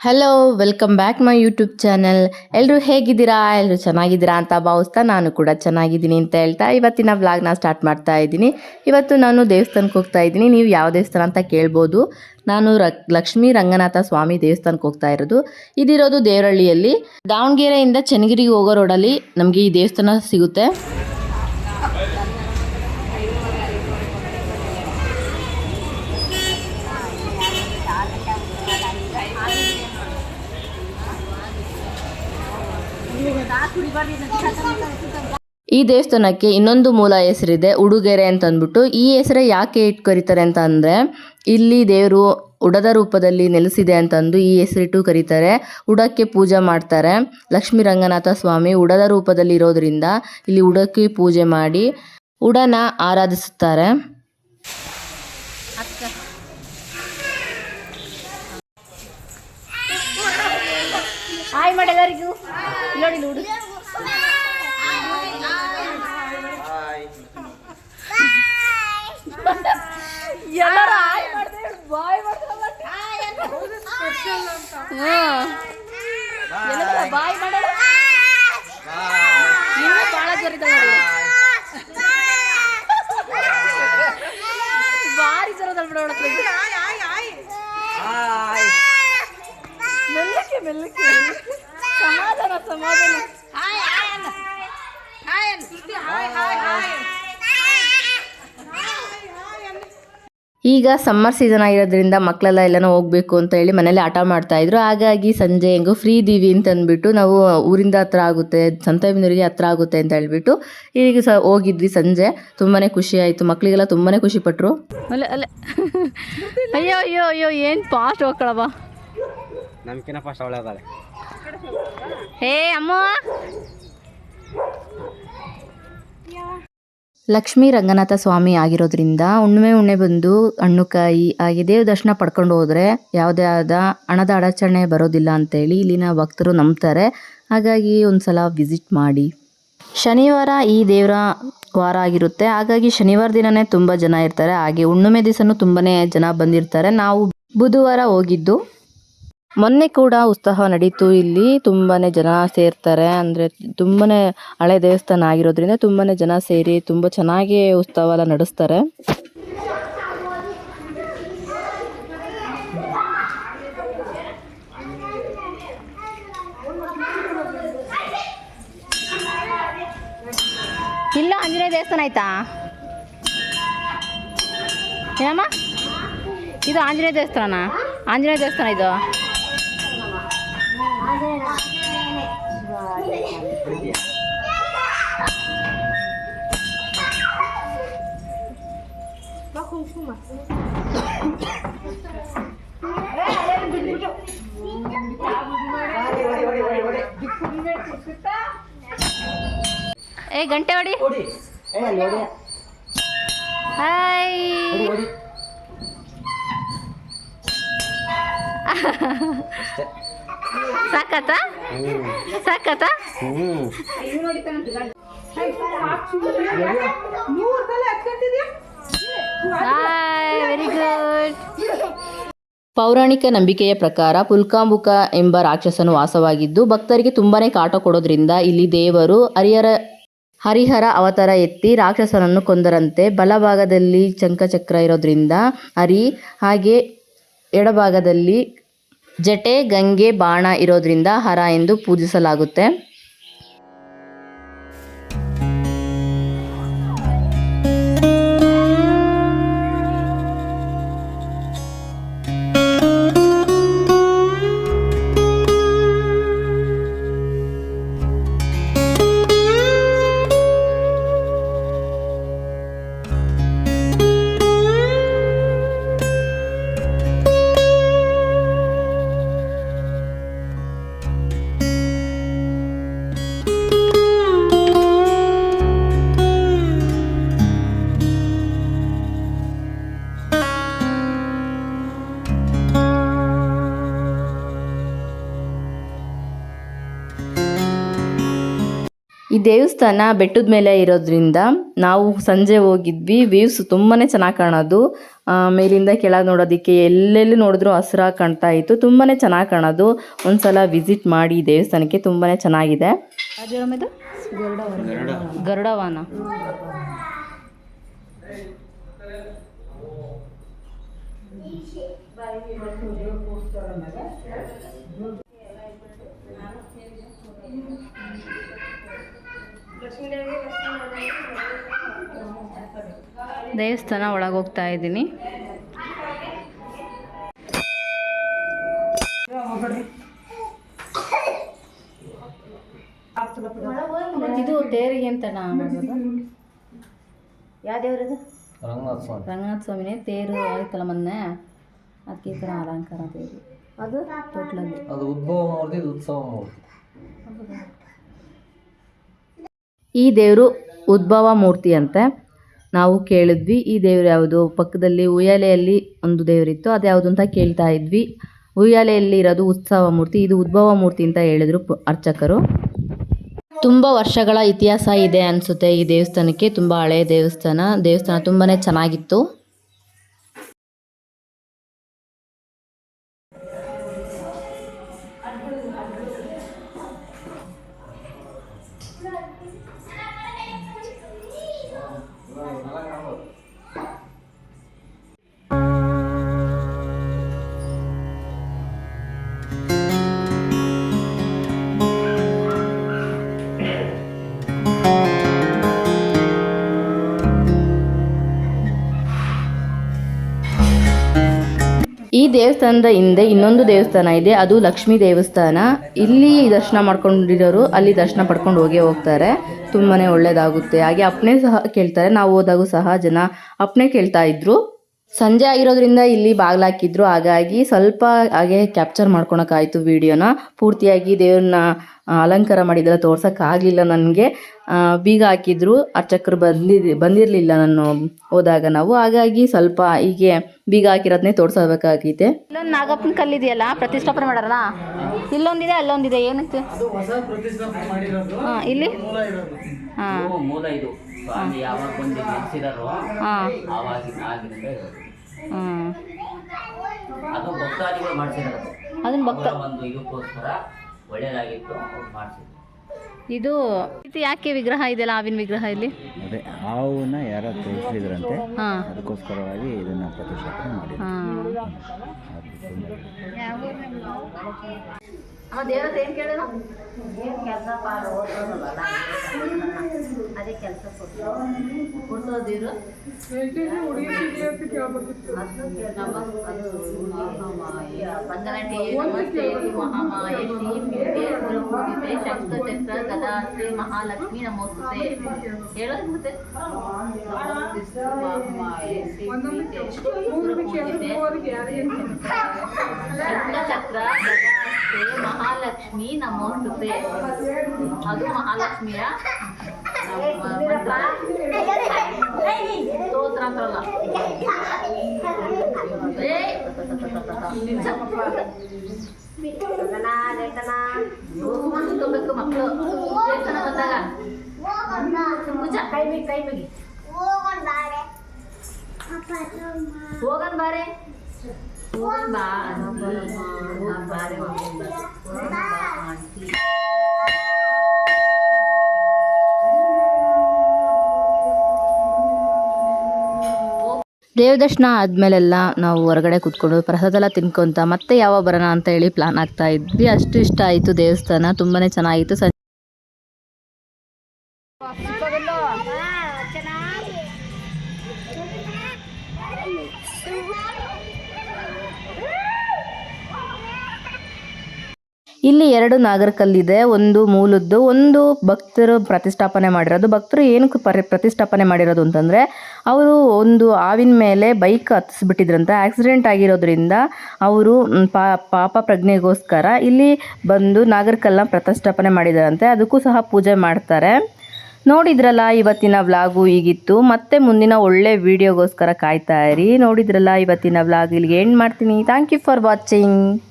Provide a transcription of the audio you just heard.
Hello welcome back my YouTube channel ಎಲ್ಲರೂ ಹೇಗಿದ್ದೀರಾ? ಎಲ್ಲರೂ ಚೆನ್ನಾಗಿದ್ದೀರಾ ಅಂತ ಭಾವಿಸ್ತಾ ನಾನು ಕೂಡ ಚೆನ್ನಾಗಿದ್ದೀನಿ ಅಂತ ಹೇಳ್ತಾ ಇವತ್ತಿನ ವ್ಲಾಗ್ನ ಸ್ಟಾರ್ಟ್ ಮಾಡ್ತಾ ಇದ್ದೀನಿ. ಇವತ್ತು ನಾನು ದೇವಸ್ಥಾನಕ್ಕೆ ಹೋಗ್ತಾ ಇದ್ದೀನಿ. ನೀವು ಯಾವ ದೇವಸ್ಥಾನ ಅಂತ ಕೇಳ್ಬೋದು. ನಾನು ರ, ಲಕ್ಷ್ಮೀ ರಂಗನಾಥ ಸ್ವಾಮಿ ದೇವಸ್ಥಾನಕ್ಕೆ ಹೋಗ್ತಾ ಇರೋದು. ಇದಿರೋದು ದೇವರಳ್ಳಿಯಲ್ಲಿ ದಾವಣಗೆರೆಯಿಂದ ಚನ್ನಗಿರಿಗೆ ಹೋಗೋ ರೋಡಲ್ಲಿ ನಮಗೆ ಈ ದೇವಸ್ಥಾನ ಸಿಗುತ್ತೆ. ಈ ದೇವಸ್ಥಾನಕ್ಕೆ ಇನ್ನೊಂದು ಮೂಲ ಹೆಸರಿದೆ ಉಡುಗೆರೆ ಅಂತ ಅಂದ್ಬಿಟ್ಟು ಈ ಹೆಸರೇ ಯಾಕೆ ಇಟ್ಟು ಕರೀತಾರೆ ಅಂತ ಅಂದರೆ ಇಲ್ಲಿ ದೇವರು ಉಡದ ರೂಪದಲ್ಲಿ ನೆಲೆಸಿದೆ ಅಂತಂದು ಈ ಹೆಸರಿಟ್ಟು ಕರೀತಾರೆ. ಉಡಕ್ಕೆ ಪೂಜೆ ಮಾಡ್ತಾರೆ. ಲಕ್ಷ್ಮೀ ರಂಗನಾಥ ಸ್ವಾಮಿ ಉಡದ ರೂಪದಲ್ಲಿ ಇರೋದ್ರಿಂದ ಇಲ್ಲಿ ಉಡಕ್ಕೆ ಪೂಜೆ ಮಾಡಿ ಉಡನ ಆರಾಧಿಸುತ್ತಾರೆ. ಹಾಯ್ ನೋಡು ಎಲ್ಲರೂ ಹಾಯ್ ಮಾಡಿದ್ರೆ ಬಾಯ್ ಬಾಯ್ ಮಾಡೋಣ ನೀವೇ ಭಾಳ ಜೋರಿದ ಭಾರಿ ಜೋರದಲ್ಲಿ ಬಿಡೋಣ ಮೆಲ್ಲಕ್ಕೆ ಮೆಲ್ಲಕ್ಕೆ ಸಮಾಧಾನ ಸಮಾಧಾನ ಈಗ ಸಮ್ಮರ್ ಸೀಸನ್ ಆಗಿರೋದ್ರಿಂದ ಮಕ್ಕಳೆಲ್ಲ ಎಲ್ಲನೂ ಹೋಗ್ಬೇಕು ಅಂತ ಹೇಳಿ ಮನೇಲಿ ಆಟ ಮಾಡ್ತಾ ಇದ್ರು. ಹಾಗಾಗಿ ಸಂಜೆ ಹೆಂಗೋ ಫ್ರೀ ಇದೀವಿ ಅಂತ ಅಂದ್ಬಿಟ್ಟು ನಾವು ಊರಿಂದ ಹತ್ರ ಆಗುತ್ತೆ ಸಂತೆಬಿಂದೂರಿಗೆ ಹತ್ರ ಆಗುತ್ತೆ ಅಂತ ಹೇಳ್ಬಿಟ್ಟು ಈಗ ಸ ಹೋಗಿದ್ವಿ ಸಂಜೆ. ತುಂಬಾ ಖುಷಿ ಆಯಿತು. ಮಕ್ಕಳಿಗೆಲ್ಲ ತುಂಬಾ ಖುಷಿ ಪಟ್ಟರು ಅಲ್ಲ ಅಲ್ಲ ಅಯ್ಯೋ ಅಯ್ಯೋ ಅಯ್ಯೋ ಏನು ಫಾಸ್ಟ್ ಹೋಗ್ಕೊಳವ ನಮ್ಕಿನ ಫಾಸ್ಟ್ ಅವಳೆ ಹೇ ಅಮ್ಮ ಲಕ್ಷ್ಮೀ ರಂಗನಾಥ ಸ್ವಾಮಿ ಆಗಿರೋದ್ರಿಂದ ಹುಣ್ಣಿಮೆ ಉಣ್ಣೆ ಬಂದು ಹಣ್ಣುಕಾಯಿ ಹಾಗೆ ದೇವ್ರ ದರ್ಶನ ಪಡ್ಕೊಂಡು ಹೋದ್ರೆ ಯಾವುದೇ ಆದ ಹಣದ ಅಡಚಣೆ ಬರೋದಿಲ್ಲ ಅಂತೇಳಿ ಇಲ್ಲಿನ ಭಕ್ತರು ನಂಬ್ತಾರೆ. ಹಾಗಾಗಿ ಒಂದು ಸಲ ವಿಸಿಟ್ ಮಾಡಿ. ಶನಿವಾರ ಈ ದೇವರ ವಾರ ಆಗಿರುತ್ತೆ. ಹಾಗಾಗಿ ಶನಿವಾರ ದಿನನೇ ತುಂಬ ಜನ ಇರ್ತಾರೆ. ಹಾಗೆ ಹುಣ್ಣಿಮೆ ದಿವಸನೂ ತುಂಬಾ ಜನ ಬಂದಿರ್ತಾರೆ. ನಾವು ಬುಧವಾರ ಹೋಗಿದ್ದು ಮೊನ್ನೆ ಕೂಡ ಉತ್ಸವ ನಡೀತು. ಇಲ್ಲಿ ತುಂಬಾ ಜನ ಸೇರ್ತಾರೆ. ಅಂದರೆ ತುಂಬಾ ಹಳೆ ದೇವಸ್ಥಾನ ಆಗಿರೋದ್ರಿಂದ ತುಂಬಾ ಜನ ಸೇರಿ ತುಂಬ ಚೆನ್ನಾಗಿ ಉತ್ಸವ ಎಲ್ಲ ನಡೆಸ್ತಾರೆ. ಇಲ್ಲ ಆಂಜನೇಯ ದೇವಸ್ಥಾನ ಆಯ್ತಾ? ಏನಮ್ಮ? ಇದು ಆಂಜನೇಯ ದೇವಸ್ಥಾನ ಆಂಜನೇಯ ದೇವಸ್ಥಾನ ಇದು? ಏ ಗಂಟೆ ಹೊಡಿ ಹಾಯ್ ಸಾಕತ್ತ? ಸಾಕತ್ತ? ವೆರಿ ಗುಡ್ ಪೌರಾಣಿಕ ನಂಬಿಕೆಯ ಪ್ರಕಾರ ಪುಲ್ಕಾಂಬುಕ ಎಂಬ ರಾಕ್ಷಸನು ವಾಸವಾಗಿದ್ದು ಭಕ್ತರಿಗೆ ತುಂಬಾನೇ ಕಾಟ ಕೊಡೋದ್ರಿಂದ ಇಲ್ಲಿ ದೇವರು ಹರಿಹರ ಹರಿಹರ ಅವತಾರ ಎತ್ತಿ ರಾಕ್ಷಸನನ್ನು ಕೊಂದರಂತೆ. ಬಲಭಾಗದಲ್ಲಿ ಚಂಕಚಕ್ರ ಇರೋದ್ರಿಂದ ಹರಿ ಹಾಗೆ ಎಡಭಾಗದಲ್ಲಿ ಜಟೆ ಗಂಗೆ ಬಾಣ ಇರೋದ್ರಿಂದ ಹರ ಎಂದು ಪೂಜಿಸಲಾಗುತ್ತೆ. ಈ ದೇವಸ್ಥಾನ ಬೆಟ್ಟದ ಮೇಲೆ ಇರೋದ್ರಿಂದ ನಾವು ಸಂಜೆ ಹೋಗಿದ್ವಿ. ವ್ಯೂಸ್ ತುಂಬಾ ಚೆನ್ನಾಗಿ ಕಾಣೋದು. ಮೇಲಿಂದ ಕೆಳಗೆ ನೋಡೋದಕ್ಕೆ ಎಲ್ಲೆಲ್ಲಿ ನೋಡಿದ್ರು ಹಸಿರಾಗಿ ಕಾಣ್ತಾ ಇತ್ತು. ತುಂಬಾ ಚೆನ್ನಾಗಿ ಕಾಣೋದು. ಒಂದ್ಸಲ ವಿಸಿಟ್ ಮಾಡಿ ದೇವಸ್ಥಾನಕ್ಕೆ ತುಂಬಾ ಚೆನ್ನಾಗಿದೆ. ಗರುಡವಾನ. ದೇವಸ್ಥಾನ ಒಳಗೆ ಹೋಗ್ತಾ ಇದ್ದೀನಿ. ಇದು ತೇರಿಗೆ ಅಂತ ನಾ ಯಾವ ದೇವ್ರದು ರಂಗನಾಥ ಸ್ವಾಮಿ. ರಂಗನಾಥ ಸ್ವಾಮಿನೇ ತೇರು ಆಯ್ತಲ್ಲ ಮೊನ್ನೆ. ಅದಕ್ಕೆ ಈ ಥರ ಅಲಂಕಾರ ತೇರು ಅದು? ತೊಟ್ಲಲ್ಲಿ ಅದು ಉದ್ಭವ ಮೂರ್ತಿ ಉತ್ಸವ ಮೂರ್ತಿ. ಈ ದೇವರು ಉದ್ಭವ ಮೂರ್ತಿ ಅಂತೆ ನಾವು ಕೇಳಿದ್ವಿ, ಈ ದೇವ್ರು ಯಾವುದು? ಪಕ್ಕದಲ್ಲಿ ಉಯ್ಯಾಲೆಯಲ್ಲಿ ಒಂದು ದೇವರಿತ್ತು, ಅದು ಯಾವುದು ಅಂತ ಕೇಳ್ತಾ ಇದ್ವಿ. ಉಯ್ಯಾಲೆಯಲ್ಲಿ ಇರೋದು ಉತ್ಸವ ಮೂರ್ತಿ, ಇದು ಉದ್ಭವ ಮೂರ್ತಿ ಅಂತ ಹೇಳಿದ್ರು ಅರ್ಚಕರು. ತುಂಬ ವರ್ಷಗಳ ಇತಿಹಾಸ ಇದೆ ಅನಿಸುತ್ತೆ ಈ ದೇವಸ್ಥಾನಕ್ಕೆ, ತುಂಬ ಹಳೆಯ ದೇವಸ್ಥಾನ. ದೇವಸ್ಥಾನ ತುಂಬಾ ಚೆನ್ನಾಗಿತ್ತು. ದೇವಸ್ಥಾನದ ಹಿಂದೆ ಇನ್ನೊಂದು ದೇವಸ್ಥಾನ ಇದೆ, ಅದು ಲಕ್ಷ್ಮೀ ದೇವಸ್ಥಾನ. ಇಲ್ಲಿ ದರ್ಶನ ಮಾಡ್ಕೊಂಡಿರೋರು ಅಲ್ಲಿ ದರ್ಶನ ಪಡ್ಕೊಂಡು ಹೋಗೇ ಹೋಗ್ತಾರೆ. ತುಂಬಾ ಒಳ್ಳೇದಾಗುತ್ತೆ. ಹಾಗೆ ಅಪ್ನೆ ಸಹ ಕೇಳ್ತಾರೆ. ನಾವು ಹೋದಾಗೂ ಸಹ ಜನ ಅಪ್ನೆ ಕೇಳ್ತಾ ಇದ್ರು. ಸಂಜೆ ಆಗಿರೋದ್ರಿಂದ ಇಲ್ಲಿ ಬಾಗ್ಲಾಕಿದ್ರು. ಹಾಗಾಗಿ ಸ್ವಲ್ಪ ಹಾಗೆ ಕ್ಯಾಪ್ಚರ್ ಮಾಡ್ಕೊಳಕಾಯ್ತು ವಿಡಿಯೋನ ಪೂರ್ತಿಯಾಗಿ ದೇವ್ರನ್ನ ಅಲಂಕಾರ ಮಾಡಿದ್ದೆಲ್ಲ ತೋರ್ಸೋಕ್ಕಾಗಲಿಲ್ಲ ನನಗೆ. ಬೀಗ ಹಾಕಿದ್ರು. ಅರ್ಚಕರು ಬಂದಿ ಬಂದಿರಲಿಲ್ಲ ನಾನು ಹೋದಾಗ ನಾವು. ಹಾಗಾಗಿ ಸ್ವಲ್ಪ ಹೀಗೆ ಬೀಗ ಹಾಕಿರೋದನ್ನೇ ತೋರ್ಸಬೇಕಾಗಿದೆ ಇಲ್ಲೊಂದು ನಾಗಪ್ಪನ ಕಲ್ಲಿದೆಯಲ್ಲ ಪ್ರತಿಷ್ಠಾಪನೆ ಮಾಡಾರಲ್ಲ? ಇಲ್ಲೊಂದಿದೆ ಅಲ್ಲೊಂದಿದೆ ಏನಕ್ಕೆ? ಹಾಂ ಇಲ್ಲಿ? ಹಾಂ. ಯಾವಾಗ ಬಂದು ನೆಲೆಸಿದಾರೋ ಹಾಂ. ಆವಾಗಿನ ಆಗಿನಿಂದ ಇರೋದು. ಅದು ಭಕ್ತಾದಿಗಳು ಮಾಡಿಸಿರೋದು. ಅದನ್ನ ಭಕ್ತ ಒಂದು ಇದಕ್ಕೋಸ್ಕರ ಒಳ್ಳೇದಾಗಿತ್ತು ಅವ್ರು ಮಾಡಿಸಿದ್ರು. ಇದು ಇದು ಯಾಕೆ ವಿಗ್ರಹ ಇದೆಯಲ್ಲ ಆವಿನ ವಿಗ್ರಹ ಇಲ್ಲಿ? ಅದೇ ಹಾವನ್ನ ಯಾರೋ ತೋರಿಸಿದ್ರಂತೆ. ಹಾಂ. ಅದಕ್ಕೋಸ್ಕರವಾಗಿ ಇದನ್ನ ಪ್ರತಿಷ್ಠಾಪನೆ ಮಾಡಿದ್ರು. ಅಮ್ಮ ಏನು ಹತ್ರ ಏನು ಕೇಳೋಣ ಅದೇ ಕೆಲಸ ಕೊಟ್ಟು ಶಕ್ತ ಗದಾಶ್ರೀ, ಮಹಾಲಕ್ಷ್ಮಿ, ನಮೋಸ್ತುತೆ. ಹೇಳೋದು ಮತ್ತೆ. ಶಕ್ತ ಗದಾಶ್ರೀ ಮಹಾಲಕ್ಷ್ಮಿ ನಮೋಸ್ತುತೆ ಅದು ಮಹಾಲಕ್ಷ್ಮಿಯ ಸ್ತೋತ್ರ ಅಂತಾರಲ್ಲ. ಸುಮ್ಮನೆ ಮಕ್ಕಳು. ದೇವಸ್ಥಾನ ಬಂದಾಗ. ಮುಚ್ಚ ಕೈ ಬಿಗಿ ಕೈ ಬಿಗಿ ಹೋಗನ್ ಬಾರೆ. ಹೋಗನ್ ದರ್ಶನ ದೇವದರ್ಶನ ಆದಮೇಲೆಲ್ಲ ನಾವು ಹೊರಗಡೆ ಕೂತ್ಕೊಂಡು ಪ್ರಸಾದ ಎಲ್ಲ ತಿನ್ಕೊಂತ ಮತ್ತೆ ಯಾವಾಗ ಬರೋಣ ಅಂತ ಹೇಳಿ ಪ್ಲಾನ್ ಆಗ್ತಾ ಇದ್ವಿ. ಅಷ್ಟು ಇಷ್ಟ ಆಯಿತು ದೇವಸ್ಥಾನ. ತುಂಬಾ ಚೆನ್ನಾಗಿತ್ತು. ಇಲ್ಲಿ ಎರಡು ನಾಗರಕಲ್ಲಿದೆ, ಒಂದು ಮೂಲದ್ದು. ಒಂದು ಭಕ್ತರು ಪ್ರತಿಷ್ಠಾಪನೆ ಮಾಡಿರೋದು. ಭಕ್ತರು ಏನಕ್ಕೆ ಪರಿ, ಪ್ರತಿಷ್ಠಾಪನೆ ಮಾಡಿರೋದು ಅಂತಂದರೆ, ಅವರು ಒಂದು ಹಾವಿನ ಮೇಲೆ ಬೈಕ್ ಹತ್ತಿಸ್ಬಿಟ್ಟಿದ್ರಂತೆ ಆಕ್ಸಿಡೆಂಟ್ ಆಗಿರೋದ್ರಿಂದ ಅವರು ಪಾಪ ಪ್ರಜ್ಞೆಗೋಸ್ಕರ ಇಲ್ಲಿ ಬಂದು ನಾಗರಕಲ್ಲನ್ನ ಪ್ರತಿಷ್ಠಾಪನೆ ಮಾಡಿದಾರಂತೆ. ಅದಕ್ಕೂ ಸಹ ಪೂಜೆ ಮಾಡ್ತಾರೆ. ನೋಡಿದ್ರಲ್ಲ, ಇವತ್ತಿನ ವ್ಲಾಗು ಹೀಗಿತ್ತು. ಮತ್ತೆ ಮುಂದಿನ ಒಳ್ಳೆ ವಿಡಿಯೋಗೋಸ್ಕರ ಕಾಯ್ತಾ ಇರಿ. ನೋಡಿದ್ರಲ್ಲ, ಇವತ್ತಿನ ವ್ಲಾಗ್ ಇಲ್ಲಿಗೆ ಎಂಡ್ ಮಾಡ್ತೀನಿ. Thank you for watching